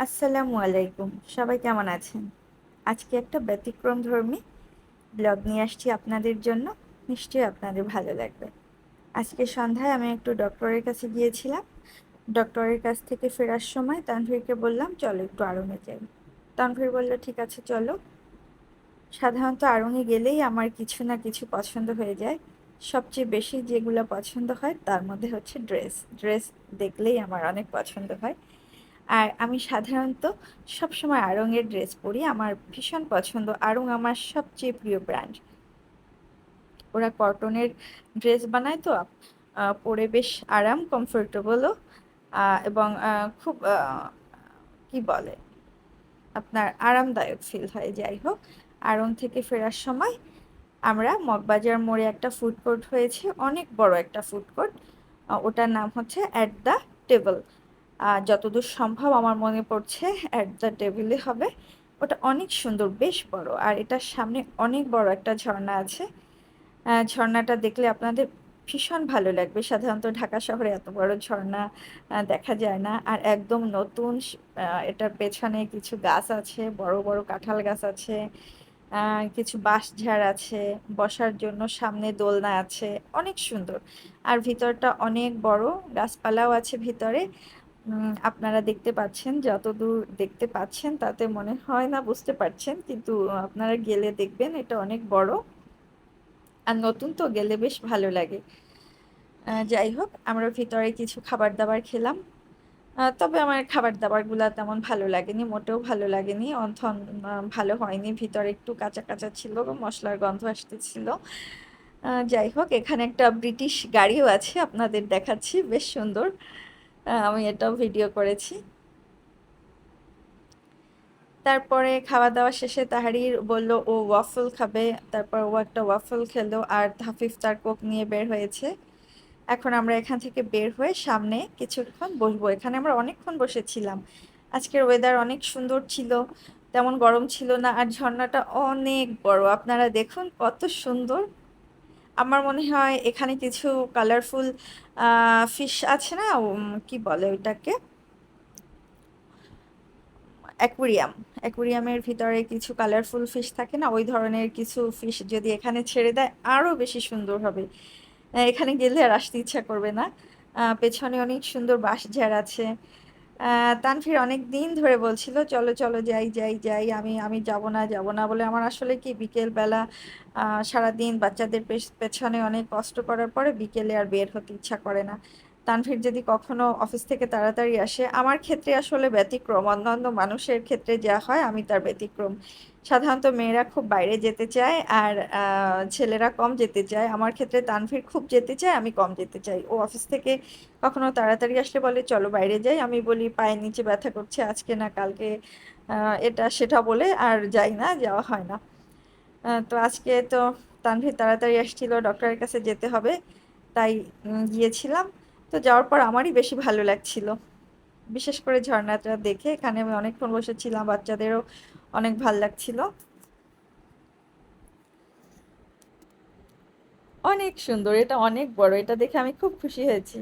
আসসালামু আলাইকুম। সবাই কেমন আছেন? আজকে একটা ব্যতিক্রম ধর্মী ব্লগ নিয়ে আসছি আপনাদের জন্য। নিশ্চয়ই আপনাদের ভালো লাগবে। আজকে সন্ধ্যায় আমি একটু ডক্টরের কাছে গিয়েছিলাম। ডক্টরের কাছ থেকে ফেরার সময় তানভীরকে বললাম, চলো একটু আড়ঙে যাই। তানভীর বলল, ঠিক আছে, চলো। সাধারণত আড়ঙে গেলেই আমার কিছু না কিছু পছন্দ হয়ে যায়। সবচেয়ে বেশি যেগুলো পছন্দ হয়, তার মধ্যে হচ্ছে ড্রেস। ড্রেস দেখলেই আমার অনেক পছন্দ হয়। আর আমি সাধারণত সবসময় আড়ংয়ের ড্রেস পরি। আমার ভীষণ পছন্দ আড়ং আমার সবচেয়ে প্রিয় ব্র্যান্ড ওরা কটনের ড্রেস বানায় তো পরে বেশ আরাম কমফোর্টেবলও এবং খুব কি বলে, আপনার আরামদায়ক ফিল হয়। যাই হোক, আড়ং থেকে ফেরার সময় আমরা মগবাজার মোড়ে একটা ফুড কোর্ট হয়েছে, অনেক বড় একটা ফুড কোর্ট ওটার নাম হচ্ছে অ্যাট দ্য টেবল যতদূর সম্ভব আমার মনে পড়ছে অ্যাট দ্য টেবিলে হবে। ওটা অনেক সুন্দর, বেশ বড়। আর এটার সামনে অনেক বড় একটা ঝর্ণা আছে। ঝর্ণাটা দেখলে আপনাদের ভীষণ ভালো লাগবে। সাধারণত ঢাকা শহরে এত বড় ঝর্ণা দেখা যায় না। আর একদম নতুন এটার পেছনে কিছু গাছ আছে, বড় বড় কাঁঠাল গাছ আছে কিছু বাঁশঝাড় আছে, বসার জন্য সামনে দোলনা আছে। অনেক সুন্দর। আর ভিতরটা অনেক বড়, গাছপালাও আছে ভিতরে। আপনারা দেখতে পাচ্ছেন, যতদূর দেখতে পাচ্ছেন, তাতে মনে হয় না বুঝতে পারছেন, কিন্তু আপনারা গেলে দেখবেন এটা অনেক বড়। আর নতুন তো গেলে বেশ ভালো লাগে। যাই হোক, আমরা ভিতরে কিছু খাবার দাবার খেলাম তবে আমার খাবার দাবারগুলো তেমন ভালো লাগেনি, মোটেও ভালো লাগেনি। অন্থন ভালো হয়নি, ভিতরে একটু কাঁচা কাঁচা ছিল, মশলার গন্ধ আসতেছিল। যাই হোক, এখানে একটা ব্রিটিশ গাড়িও আছে, আপনাদের দেখাচ্ছি, বেশ সুন্দর। আমি এটাও ভিডিও করেছি। তারপরে খাওয়া দাওয়া শেষে তাহারির বলল, ও ওয়াফল খাবে। তারপর ও একটা ওয়াফল খেলো আর হাফিফ তার কোক নিয়ে বের হয়েছে। এখন আমরা এখান থেকে বের হয়ে সামনে কিছুক্ষণ বসবো। এখানে আমরা অনেকক্ষণ বসেছিলাম। আজকের ওয়েদার অনেক সুন্দর ছিল, তেমন গরম ছিল না, আর ঝর্ণাটা অনেক বড়। আপনারা দেখুন কত সুন্দর আমার মনে হয় এখানে কিছু কালারফুল ফিশ আছে না? কি বলে ওইটাকে? অ্যাকুরিয়াম অ্যাকুরিয়ামের ভিতরে কিছু কালারফুল ফিশ থাকে না? ওই ধরনের কিছু ফিশ যদি এখানে ছেড়ে দেয় আরও বেশি সুন্দর হবে। এখানে গেলে আর আসতে ইচ্ছা করবে না। পেছনে অনেক সুন্দর বাঁশঝাড় আছে। আহ, তানভীর অনেক দিন ধরে বলছিল চলো চলো যাই যাই যাই আমি আমি যাব না যাব না। বলে আমার আসলে কি বিকেলবেলা সারা সারাদিন বাচ্চাদের পেছ- পেছনে অনেক কষ্ট করার পরে বিকেলে আর বের হতে ইচ্ছা করে না। তানভীর যদি কখনো অফিস থেকে তাড়াতাড়ি আসে, আমার ক্ষেত্রে আসলে ব্যতিক্রম। অন্যান্য মানুষের ক্ষেত্রে যা হয়, আমি তার ব্যতিক্রম। সাধারণত মেয়েরা খুব বাইরে যেতে চায় আর ছেলেরা কম যেতে চায়। আমার ক্ষেত্রে তানভীর খুব যেতে চায়, আমি কম যেতে চাই। ও অফিস থেকে কখনো তাড়াতাড়ি আসলে বলে, চলো বাইরে যাই। আমি বলি, পায়ের নিচে ব্যথা করছে, আজকে না কালকে এটা সেটা বলে আর যাই না, যাওয়া হয় না। তো আজকে তো তানভীর তাড়াতাড়ি আসছিল ডক্টরের কাছে যেতে হবে। তাই গিয়েছিলাম। তো যাওয়ার পর আমারই বেশি ভালো লাগছিল। বিশেষ করে ঝর্ণাটা দেখে এখানে আমি অনেকক্ষণ বসেছিলাম, বাচ্চাদেরও অনেক ভালো লাগছিল। অনেক সুন্দর, এটা অনেক বড়, এটা দেখে আমি খুব খুশি হয়েছি।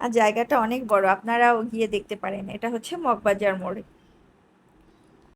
আর জায়গাটা অনেক বড়, আপনারাও গিয়ে দেখতে পারেন, এটা হচ্ছে মগবাজার মোড়।